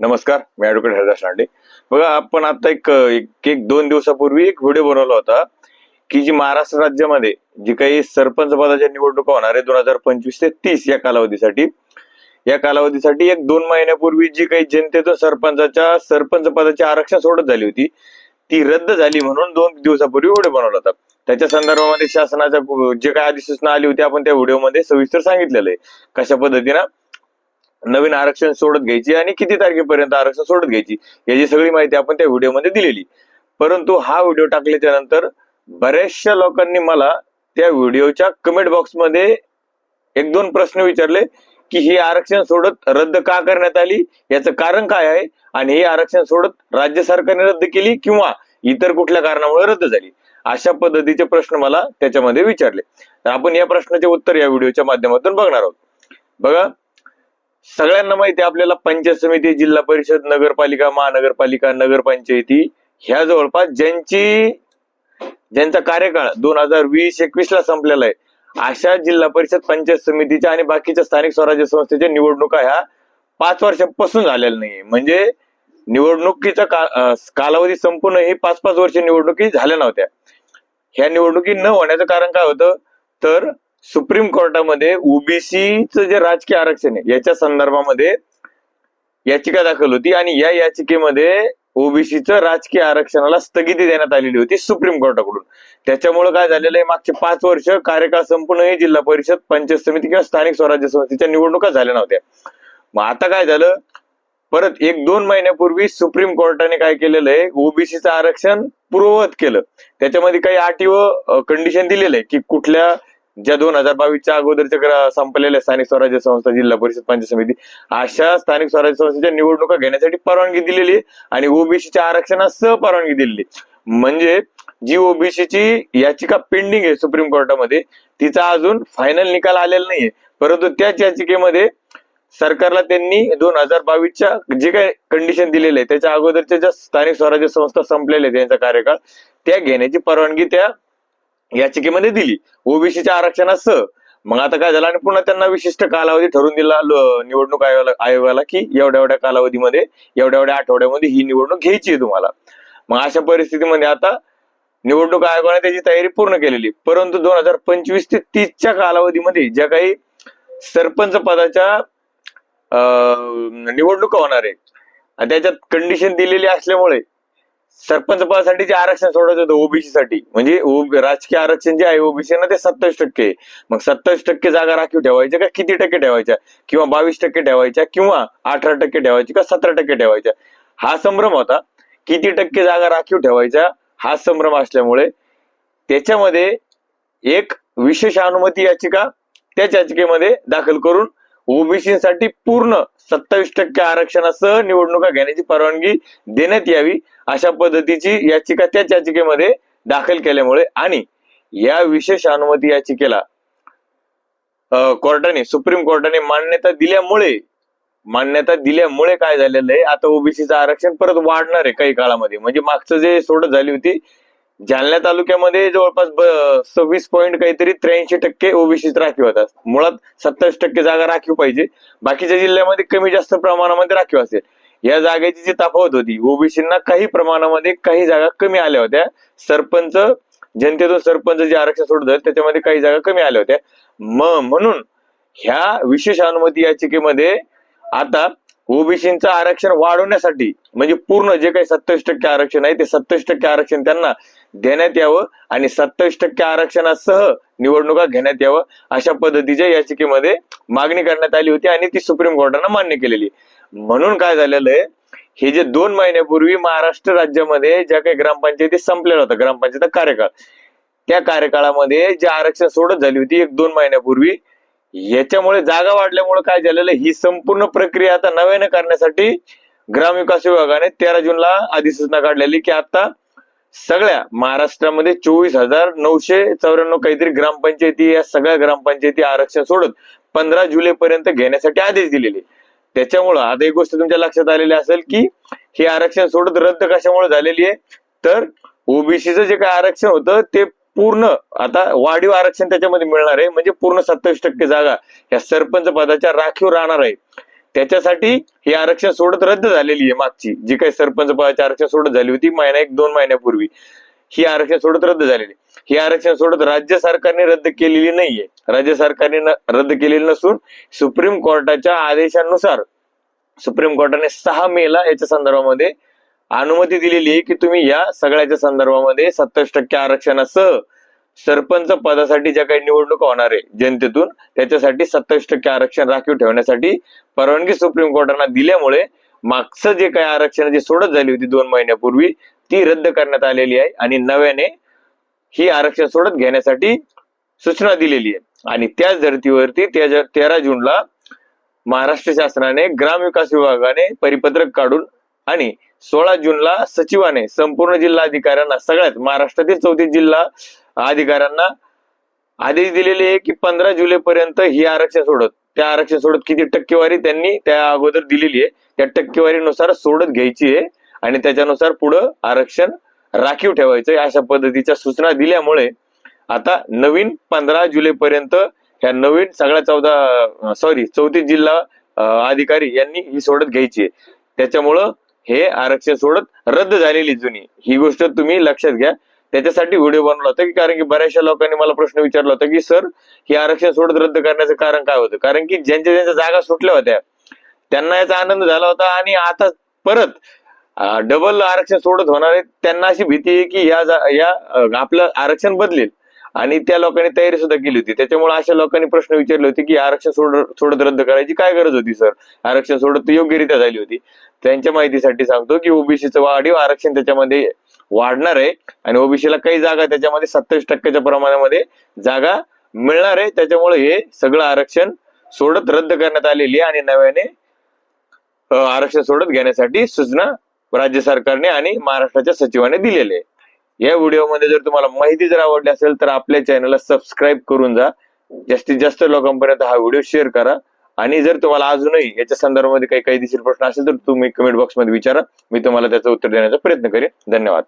नमस्कार मी ऍडव्होकेट हरदास लांडे. बघा आपण आता एक एक एक दोन दिवसापूर्वी एक व्हिडिओ बनवला होता की जी महाराष्ट्र राज्यामध्ये जी काही सरपंच पदाच्या निवडणुका होणार आहे दोन हजार पंचवीस ते तीस या कालावधीसाठी या कालावधीसाठी एक दोन महिन्यापूर्वी जी काही जनतेतून सरपंचाच्या सरपंच पदाची आरक्षण सोडत झाली होती ती रद्द झाली म्हणून दोन दिवसापूर्वी व्हिडिओ बनवला होता. त्याच्या संदर्भामध्ये शासनाच्या जे काही अधिसूचना आली होती आपण त्या व्हिडिओमध्ये सविस्तर सांगितलेलं आहे. कशा पद्धतीनं? नवीन आरक्षण सोडत घ्यायची आणि किती तारखेपर्यंत आरक्षण सोडत घ्यायची याची सगळी माहिती आपण त्या व्हिडिओमध्ये दिलेली. परंतु हा व्हिडिओ टाकल्याच्या नंतर बऱ्याचशा लोकांनी मला त्या व्हिडिओच्या कमेंट बॉक्समध्ये एक दोन प्रश्न विचारले की हे आरक्षण सोडत रद्द का करण्यात आली? याचं कारण काय आहे? आणि हे आरक्षण सोडत राज्य सरकारने रद्द केली किंवा इतर कुठल्या कारणामुळे रद्द झाली? अशा पद्धतीचे प्रश्न मला त्याच्यामध्ये विचारले. तर आपण या प्रश्नाचे उत्तर या व्हिडिओच्या माध्यमातून बघणार आहोत. बघा सगळ्यांना माहिती आपल्याला पंचायत समिती जिल्हा परिषद नगरपालिका महानगरपालिका नगरपंचायती ह्या जवळपास ज्यांची ज्यांचा कार्यकाळ दोन हजार वीस एकवीस ला संपलेला आहे अशा जिल्हा परिषद पंचायत समितीच्या आणि बाकीच्या स्थानिक स्वराज्य संस्थेच्या निवडणुका ह्या पाच वर्षापासून झालेल्या नाही म्हणजे निवडणुकीचा का कालावधी संपूर्ण ही पाच पाच वर्ष निवडणुकी झाल्या नव्हत्या. ह्या निवडणुकी न होण्याचं कारण काय होतं? तर सुप्रीम कोर्टामध्ये ओबीसीचं जे राजकीय आरक्षण आहे याच्या संदर्भामध्ये याचिका दाखल होती आणि या याचिकेमध्ये ओबीसीचं राजकीय आरक्षणाला स्थगिती देण्यात आलेली होती सुप्रीम कोर्टाकडून. त्याच्यामुळे काय झालेलं आहे मागचे पाच वर्ष कार्यकाळ संपूर्ण हे जिल्हा परिषद पंचायत समिती किंवा स्थानिक स्वराज्य संस्थेच्या निवडणुका झाल्या नव्हत्या. मग आता काय झालं परत एक दोन महिन्यापूर्वी सुप्रीम कोर्टाने काय केलेलं आहे ओबीसीचं आरक्षण पूर्ववत केलं. त्याच्यामध्ये काही अटी व कंडिशन दिलेलं आहे की कुठल्या ज्या दोन हजार बावीसच्या अगोदरच्या संपलेल्या स्थानिक स्वराज्य संस्था जिल्हा परिषद पंचायत समिती अशा स्थानिक स्वराज्य संस्थेच्या निवडणुका घेण्यासाठी परवानगी दिलेली आहे आणि ओबीसीच्या आरक्षणास परवानगी दिलेली म्हणजे जी ओबीसीची याचिका पेंडिंग आहे सुप्रीम कोर्टामध्ये तिचा अजून फायनल निकाल आलेला नाहीये. परंतु त्याच याचिकेमध्ये सरकारला त्यांनी दोन हजार बावीसच्या जे काही कंडिशन दिलेले आहे त्याच्या अगोदरच्या ज्या स्थानिक स्वराज्य संस्था संपलेल्या आहेत त्यांचा कार्यकाळ त्या घेण्याची परवानगी त्या याचिकेमध्ये दिली. ओबीसीच्या आरक्षणासह मग आता काय झालं? आणि पुन्हा त्यांना विशिष्ट कालावधी ठरवून दिला निवडणूक आयोगाला आयोगाला की एवढ्या एवढ्या कालावधीमध्ये एवढ्या एवढ्या आठवड्यामध्ये ही निवडणूक घ्यायची आहे तुम्हाला. मग अशा परिस्थितीमध्ये आता निवडणूक आयोगाने त्याची तयारी पूर्ण केलेली. परंतु दोन हजार पंचवीस ते तीसच्या कालावधीमध्ये ज्या काही सरपंच पदाच्या निवडणुका होणार आहे आणि त्याच्यात कंडिशन दिलेली असल्यामुळे सरपंच पदासाठी जे आरक्षण सोडायचं होतं ओबीसी साठी. म्हणजे राजकीय आरक्षण जे आहे ओबीसी ना ते सत्तावीस टक्के. मग सत्तावीस टक्के जागा राखीव ठेवायच्या का किती टक्के ठेवायच्या? किंवा बावीस टक्के ठेवायच्या किंवा अठरा टक्के ठेवायची का सतरा टक्के ठेवायच्या? हा संभ्रम होता. किती टक्के जागा राखीव ठेवायच्या? हा संभ्रम असल्यामुळे त्याच्यामध्ये एक विशेष अनुमती याचिका त्याच याचिकेमध्ये दाखल करून ओबीसीसाठी पूर्ण सत्तावीस टक्के आरक्षणासह निवडणुका घेण्याची परवानगी देण्यात यावी अशा पद्धतीची याचिका त्याच याचिकेमध्ये दाखल केल्यामुळे आणि या विशेष अनुमती याचिकेला अं, कोर्टाने सुप्रीम कोर्टाने मान्यता दिल्यामुळे मान्यता दिल्यामुळे काय झालेलं आहे? आता ओबीसीचं आरक्षण परत वाढणार आहे काही काळामध्ये. म्हणजे मागचं जे सोडत झाली होती जालना तालुक्यामध्ये जवळपास सव्वीस पॉईंट काहीतरी त्र्याऐंशी टक्के ओबीसी राखीव होतात. मुळात सत्तावीस टक्के जागा राखीव पाहिजे. बाकीच्या जिल्ह्यामध्ये कमी जास्त प्रमाणामध्ये राखीव असेल. या जागेची जी तफावत होती ओबीसींना काही प्रमाणामध्ये काही जागा कमी आल्या होत्या. सरपंच जनतेतून सरपंच जे आरक्षण सोडत आहेत, त्याच्यामध्ये काही जागा कमी आल्या होत्या. म म्हणून ह्या विशेष अनुमती याचिकेमध्ये आता ओबीसीचं आरक्षण वाढवण्यासाठी म्हणजे पूर्ण जे काही सत्तावीस टक्के आरक्षण आहे ते सत्तावीस टक्के आरक्षण त्यांना देण्यात यावं आणि सत्तावीस टक्के आरक्षणासह निवडणुका घेण्यात यावं अशा पद्धतीच्या याचिकेमध्ये मागणी करण्यात आली होती आणि ती सुप्रीम कोर्टानं मान्य केलेली. म्हणून काय झालेलं आहे हे जे दोन महिन्यापूर्वी महाराष्ट्र राज्यामध्ये ज्या काही ग्रामपंचायती संपलेला होता ग्रामपंचायत कार्यकाळ त्या कार्यकाळामध्ये जे आरक्षण सोडत झाली होती एक दोन महिन्यापूर्वी याच्यामुळे जागा वाढल्यामुळे काय झालेलं ही संपूर्ण प्रक्रिया आता नव्याने करण्यासाठी ग्रामविकास विभागाने तेरा जूनला अधिसूचना काढलेली की आता सगळ्या महाराष्ट्रामध्ये चोवीस हजार नऊशे चौऱ्याण्णव काहीतरी ग्रामपंचायती या सगळ्या ग्रामपंचायती आरक्षण सोडत पंधरा जुलै पर्यंत घेण्यासाठी आदेश दिलेले. त्याच्यामुळं आता एक गोष्ट तुमच्या लक्षात आलेली असेल की हे आरक्षण सोडत रद्द कशामुळे झालेली आहे? तर ओबीसीचं जे काय आरक्षण होतं ते पूर्ण आता वाढीव आरक्षण त्याच्यामध्ये मिळणार आहे म्हणजे पूर्ण सत्तावीस टक्के जागा या सरपंच पदाच्या राखीव राहणार आहे. त्याच्यासाठी हे आरक्षण सोडत रद्द झालेली आहे मागची जी काही सरपंच पदाची आरक्षण सोडत झाली होती महिना एक दोन महिन्यापूर्वी. ही आरक्षण सोडत रद्द झालेली ही आरक्षण सोडत राज्य सरकारने रद्द केलेली नाहीये. राज्य सरकारने रद्द केलेली नसून सुप्रीम कोर्टाच्या आदेशानुसार सुप्रीम कोर्टाने सहा मेला याच्या संदर्भामध्ये अनुमती दिलेली आहे की तुम्ही या सगळ्याच्या संदर्भामध्ये सत्तावीस टक्के आरक्षणासह सरपंच पदासाठी ज्या काही निवडणुका होणार आहे जनतेतून त्याच्यासाठी सत्तावीस टक्के आरक्षण राखीव ठेवण्यासाठी परवानगी सुप्रीम कोर्टाना दिल्यामुळे मागचं जे काही आरक्षण जी सोडत झाली होती दोन महिन्यापूर्वी ती रद्द करण्यात आलेली आहे आणि नव्याने ही आरक्षण सोडत घेण्यासाठी सूचना दिलेली आहे. आणि त्याच धर्तीवरती तेरा जूनला महाराष्ट्र शासनाने ग्रामविकास विभागाने परिपत्रक काढून आणि सोळा जूनला सचिवाने संपूर्ण जिल्हा अधिकाऱ्यांना सगळ्यात महाराष्ट्रातील चौतीस जिल्हा अधिकाऱ्यांना आदेश दिलेले आहे की पंधरा जुलै पर्यंत ही आरक्षण सोडत. त्या आरक्षण सोडत किती टक्केवारी त्यांनी त्या अगोदर दिलेली आहे. त्या टक्केवारीनुसार सोडत घ्यायची आहे आणि त्याच्यानुसार पुढं आरक्षण राखीव ठेवायचं अशा पद्धतीच्या सूचना दिल्यामुळे आता नवीन पंधरा जुलै पर्यंत ह्या नवीन सगळ्या चौदा सॉरी चौतीस जिल्हा अधिकारी यांनी ही सोडत घ्यायची आहे. त्याच्यामुळं हे आरक्षण सोडत रद्द झालेली जुनी. ही गोष्ट तुम्ही लक्षात घ्या. त्याच्यासाठी व्हिडिओ बनवला होता की कारण की बऱ्याचशा लोकांनी मला प्रश्न विचारला होता की सर हे आरक्षण सोडत रद्द करण्याचं कारण काय होतं? कारण की ज्यांच्या ज्यांच्या जागा सुटल्या होत्या त्यांना याचा आनंद झाला होता आणि आता परत डबल आरक्षण सोडत होणार आहे त्यांना अशी भीती आहे की या या आपलं आरक्षण बदलेल. आणि त्या लोकांनी तयारी सुद्धा केली होती. त्याच्यामुळे अशा लोकांनी प्रश्न विचारले होते की आरक्षण सोड सोडत रद्द करायची काय गरज होती सर? आरक्षण सोडत योग्यरित्या झाली होती. त्यांच्या माहितीसाठी सांगतो की ओबीसीचं वाढीव आरक्षण त्याच्यामध्ये वाढणार आहे आणि ओबीसीला काही जागा त्याच्यामध्ये सत्तावीस टक्क्याच्या प्रमाणामध्ये जागा मिळणार आहे. त्याच्यामुळे हे सगळं आरक्षण सोडत रद्द करण्यात आलेली आहे आणि नव्याने आरक्षण सोडत घेण्यासाठी सूचना राज्य सरकारने आणि महाराष्ट्राच्या सचिवाने दिलेले आहे. या व्हिडिओमध्ये जर तुम्हाला माहिती जर आवडली असेल तर आपल्या चॅनलला सबस्क्राईब करून जा. जास्तीत जास्त लोकांपर्यंत हा व्हिडिओ शेअर करा. आणि जर तुम्हाला अजूनही याच्या संदर्भामध्ये काही कायदेशीर प्रश्न असेल तर तुम्ही कमेंट बॉक्समध्ये विचारा. मी तुम्हाला त्याचं उत्तर देण्याचा प्रयत्न करेन. धन्यवाद.